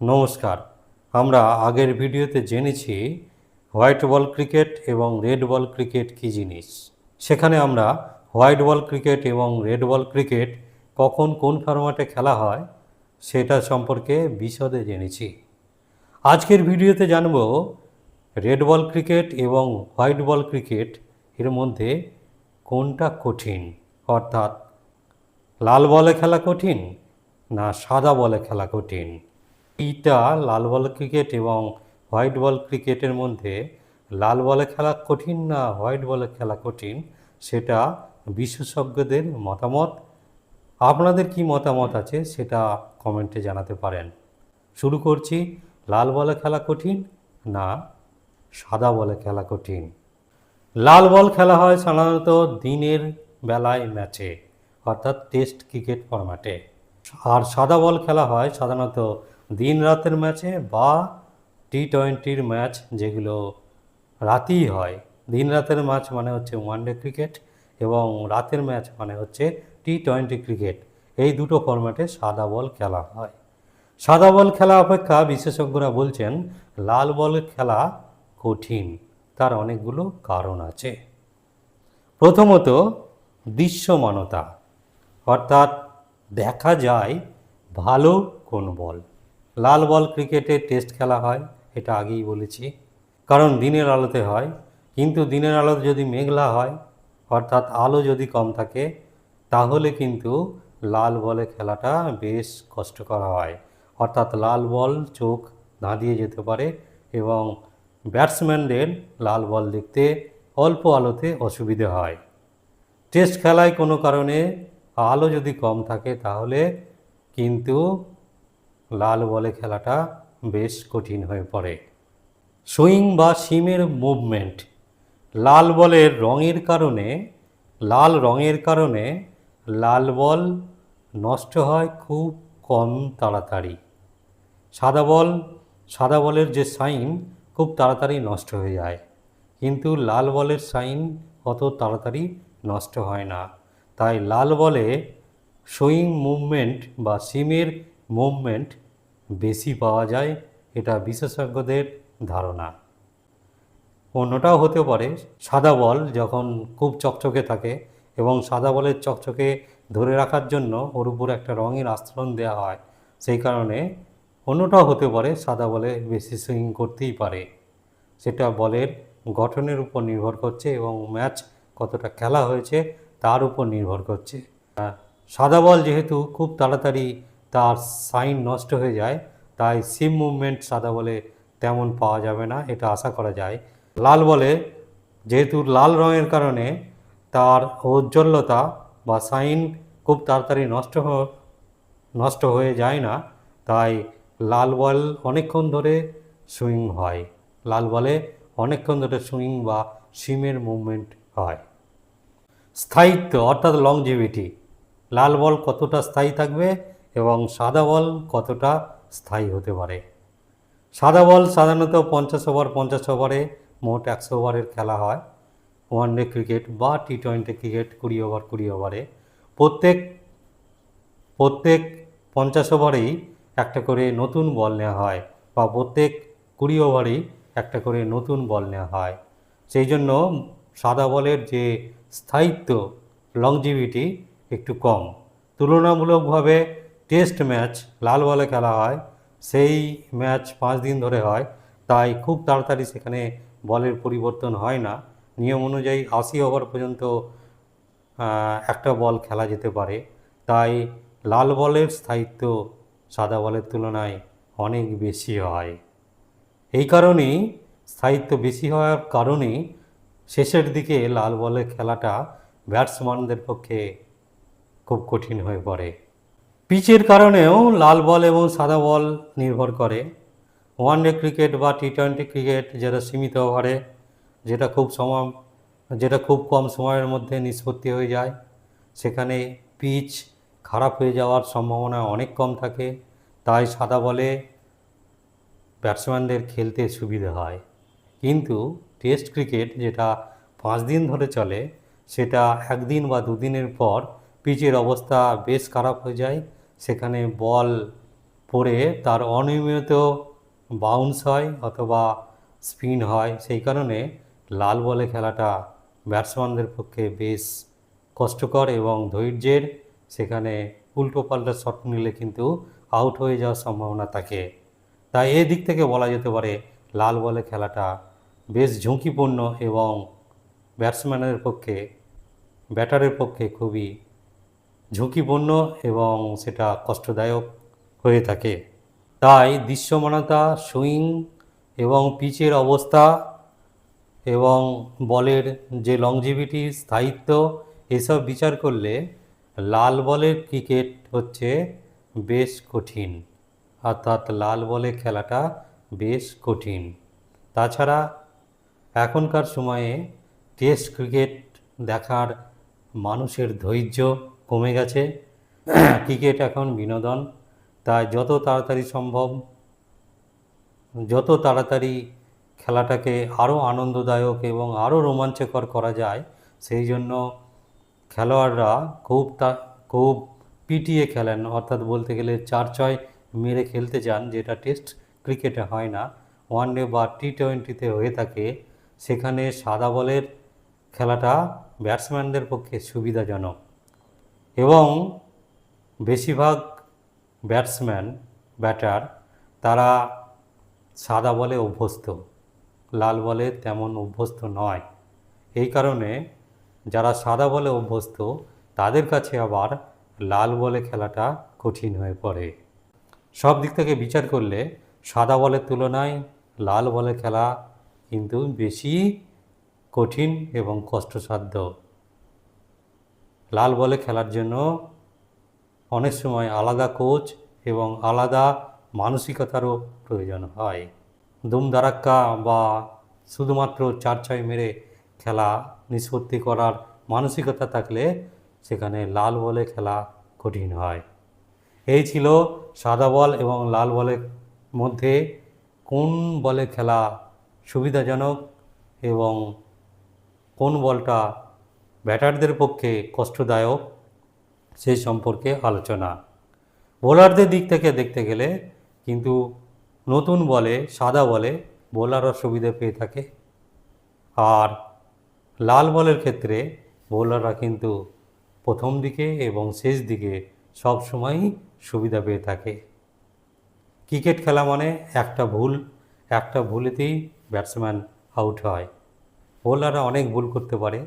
নমস্কার। আমরা আগের ভিডিওতে জেনেছি হোয়াইট বল ক্রিকেট এবং রেড বল ক্রিকেট কী জিনিস। সেখানে আমরা হোয়াইট বল ক্রিকেট এবং রেড বল ক্রিকেট কখন কোন ফরম্যাটে খেলা হয় সেটা সম্পর্কে বিশদে জেনেছি। আজকের ভিডিওতে জানব রেড বল ক্রিকেট এবং হোয়াইট বল ক্রিকেট এর মধ্যে কোনটা কঠিন? অর্থাৎ লাল বলে খেলা কঠিন না সাদা বলে খেলা কঠিন? এইটা লাল বল ক্রিকেট এবং হোয়াইট বল ক্রিকেটের মধ্যে লাল বলে খেলা কঠিন না হোয়াইট বলে খেলা কঠিন, সেটা বিশেষজ্ঞদের মতামত। আপনাদের কি মতামত আছে সেটা কমেন্টে জানাতে পারেন। শুরু করছি, লাল বলে খেলা কঠিন না সাদা বলে খেলা কঠিন? লাল বল খেলা হয় সাধারণত দিনের বেলায় ম্যাচে, অর্থাৎ টেস্ট ক্রিকেট ফরম্যাটে। আর সাদা বল খেলা হয় সাধারণত দিন রাতের ম্যাচে বা টি টোয়েন্টির ম্যাচ যেগুলো রাতেই হয়। দিন রাতের ম্যাচ মানে হচ্ছে ওয়ানডে ক্রিকেট এবং রাতের ম্যাচ মানে হচ্ছে টি টোয়েন্টি ক্রিকেট এই দুটো ফরম্যাটে সাদা বল খেলা হয়। সাদা বল খেলা অপেক্ষা বিশেষজ্ঞরা বলছেন, লাল বল খেলা কঠিন, তার অনেকগুলো কারণ আছে। প্রথমত, দৃশ্যমানতা, অর্থাৎ দেখা যায় ভালো কোন বল। লাল বল ক্রিকেটে টেস্ট খেলা হয়, এটা আগেই বলেছি। কারণ দিনের আলোতে হয়, কিন্তু দিনের আলোতে যদি মেঘলা হয়, অর্থাৎ আলো যদি কম থাকে, তাহলে কিন্তু লাল বলে খেলাটা বেশ কষ্টকর হয়। অর্থাৎ লাল বল চোখ ধাঁধিয়ে যেতে পারে এবং ব্যাটসম্যানদের লাল বল দেখতে অল্প আলোতে অসুবিধে হয়। টেস্ট খেলায় কোনো কারণে আলো যদি কম থাকে, তাহলে কিন্তু লাল বলে খেলাটা বেশ কঠিন হয়ে পড়ে। সুইং বা সিমের মুভমেন্ট। লাল বলের রঙের কারণে, লাল রঙের কারণে লাল বল নষ্ট হয় খুব কম তাড়াতাড়ি। সাদা বল, সাদা বলের যে সাইন খুব তাড়াতাড়ি নষ্ট হয়ে যায়। কিন্তু লাল বলের সাইন অত তাড়াতাড়ি নষ্ট হয় না। তাই লাল বলে সুইং মুভমেন্ট বা সিমের মুভমেন্ট বেশি পাওয়া যায়, এটা বিশেষজ্ঞদের ধারণা। অন্যটাও হতে পারে, সাদা বল যখন খুব চকচকে থাকে এবং সাদা বলের চকচকে ধরে রাখার জন্য ওর উপর একটা রঙের আস্তরণ দেওয়া হয়, সেই কারণে অন্যটাও হতে পারে, সাদা বলে বেশি সুইং করতেই পারে। সেটা বলের গঠনের উপর নির্ভর করছে এবং ম্যাচ কতটা খেলা হয়েছে তার উপর নির্ভর করছে। সাদা বল যেহেতু খুব তাড়াতাড়ি তার সাইন নষ্ট হয়ে যায়, তাই সিম মুভমেন্ট সাদা বলে তেমন পাওয়া যাবে না, এটা আশা করা যায়। লাল বলে, যেহেতু লাল রঙের কারণে তার ঔজ্জ্বল্যতা বা সাইন খুব তাড়াতাড়ি নষ্ট নষ্ট হয়ে যায় না, তাই লাল বল অনেকক্ষণ ধরে সুইং হয়। লাল বলে অনেকক্ষণ ধরে সুইং বা সিমের মুভমেন্ট হয়। স্থায়িত্ব, অর্থাৎ লংজিভিটি লাল বল কতটা স্থায়ী থাকবে? এবং সাদা বল কতটা স্থায়ী হতে পারে? সাদা বল সাধারণত পঞ্চাশ ওভার, পঞ্চাশ ওভারে মোট একশো ওভারের খেলা হয়। ওয়ান ডে ক্রিকেট বা টি টোয়েন্টি ক্রিকেট কুড়ি ওভার, কুড়ি ওভারে। প্রত্যেক প্রত্যেক পঞ্চাশ ওভারেই একটা করে নতুন বল নেওয়া হয় বা প্রত্যেক কুড়ি ওভারেই একটা করে নতুন বল নেওয়া হয়। সেই জন্য সাদা বলের যে স্থায়িত্ব লংজিভিটি একটু কম। তুলনামূলকভাবে টেস্ট ম্যাচ লাল বলে খেলা হয়, সেই ম্যাচ পাঁচ দিন ধরে হয়, তাই খুব তাড়াতাড়ি সেখানে বলের পরিবর্তন হয় না। নিয়ম অনুযায়ী আশি ওভার পর্যন্ত একটা বল খেলা যেতে পারে। তাই লাল বলের স্থায়িত্ব সাদা বলের তুলনায় অনেক বেশি হয়। এই কারণেই স্থায়িত্ব বেশি হওয়ার কারণেই শেষের দিকে লাল বলের খেলাটা ব্যাটসম্যানদের পক্ষে খুব কঠিন হয়ে পড়ে। পিচের কারণেও লাল বল এবং সাদা বল নির্ভর করে। ওয়ানডে ক্রিকেট বা টি টোয়েন্টি ক্রিকেট যেটা সীমিত ওভারে, যেটা খুব সময়, যেটা খুব কম সময়ের মধ্যে নিষ্পত্তি হয়ে যায়, সেখানে পিচ খারাপ হয়ে যাওয়ার সম্ভাবনা অনেক কম থাকে, তাই সাদা বলে ব্যাটসম্যানদের খেলতে সুবিধা হয়। কিন্তু টেস্ট ক্রিকেট যেটা পাঁচ দিন ধরে চলে, সেটা একদিন বা দুদিনের পর পিচের অবস্থা বেশ খারাপ হয়ে যায় সেখানে বল পড়ে তার অনিয়মিত বাউন্স হয় অথবা স্পিন হয়। সেই কারণে লাল বলে খেলাটা ব্যাটসম্যানদের পক্ষে বেশ কষ্টকর এবং ধৈর্যের। সেখানে উল্টো পাল্টা শট নিলে কিন্তু আউট হয়ে যাওয়ার সম্ভাবনা থাকে। তাই এই দিক থেকে বলা যেতে পারে লাল বলে খেলাটা বেশ ঝুঁকিপূর্ণ এবং ব্যাটসম্যানের পক্ষে ব্যাটারের পক্ষে খুবই ঝুঁকিপূর্ণ এবং সেটা কষ্টদায়ক হয়ে থাকে। তাই দৃশ্যমানতা, সুইং এবং পিচের অবস্থা এবং বলের যে লংজিভিটি স্থায়িত্ব, এসব বিচার করলে লাল বলের ক্রিকেট হচ্ছে বেশ কঠিন। অর্থাৎ লাল বলে খেলাটা বেশ কঠিন। তাছাড়া এখনকার সময়ে টেস্ট ক্রিকেট দেখার মানুষের ধৈর্য কমে গেছে। ক্রিকেট এখন বিনোদন। তাই যত তাড়াতাড়ি সম্ভব, যত তাড়াতাড়ি খেলাটাকে আরও আনন্দদায়ক এবং আরও রোমাঞ্চকর করা যায়, সেই জন্য খেলোয়াড়রা খুব তা, খুব পিটিয়ে খেলেন। অর্থাৎ বলতে গেলে চার ছয় মেরে খেলতে যান, যেটা টেস্ট ক্রিকেটে হয় না। ওয়ান ডে বা টি টোয়েন্টিতে হয়ে থাকে। সেখানে সাদা বলের খেলাটা ব্যাটসম্যানদের পক্ষে সুবিধাজনক। এবং বেশিরভাগ ব্যাটসম্যান, ব্যাটার তারা সাদা বলে অভ্যস্ত, লাল বলে তেমন অভ্যস্ত নয়। এই কারণে যারা সাদা বলে অভ্যস্ত, তাদের কাছে আবার লাল বলে খেলাটা কঠিন হয়ে পড়ে। সব দিক থেকে বিচার করলে সাদা বলের তুলনায় লাল বলে খেলা কিন্তু বেশি কঠিন এবং কষ্টসাধ্য। লাল বলে খেলার জন্য অনেক সময় আলাদা কোচ এবং আলাদা মানসিকতারও প্রয়োজন হয়। দুমদারাক্কা বা শুধুমাত্র চার ছয় মেরে খেলা নিষ্পত্তি করার মানসিকতা থাকলে সেখানে লাল বলে খেলা কঠিন হয়। এই ছিল সাদা বল এবং লাল বলের মধ্যে কোন বলে খেলা সুবিধাজনক এবং কোন বলটা ব্যাটারদের পক্ষে কষ্টদায়ক সেই সম্পর্কে আলোচনা। বোলারদের দিক থেকে দেখতে গেলে কিন্তু নতুন বলে, সাদা বলে বোলাররা সুবিধা পেয়ে থাকে। আর লাল বলের ক্ষেত্রে বোলাররা কিন্তু প্রথম দিকে এবং শেষ দিকে সব সময়ই সুবিধা পেয়ে থাকে। ক্রিকেট খেলা মানে একটা ভুল, একটা ভুলেতেই ব্যাটসম্যান আউট হয়। বোলাররা অনেক ভুল করতে পারে।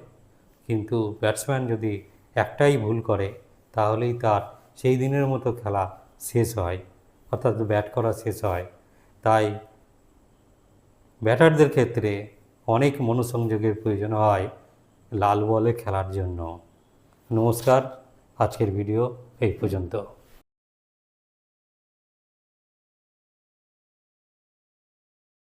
কিন্তু ব্যাটসম্যান যদি একটাই ভুল করে, তাহলেই তার সেই দিনের মতো খেলা শেষ হয়, অর্থাৎ ব্যাট করা শেষ হয়। তাই ব্যাটারদের ক্ষেত্রে অনেক মনোসংযোগের প্রয়োজন হয় লাল বলে খেলার জন্য। নমস্কার, আজকের ভিডিও এই পর্যন্ত।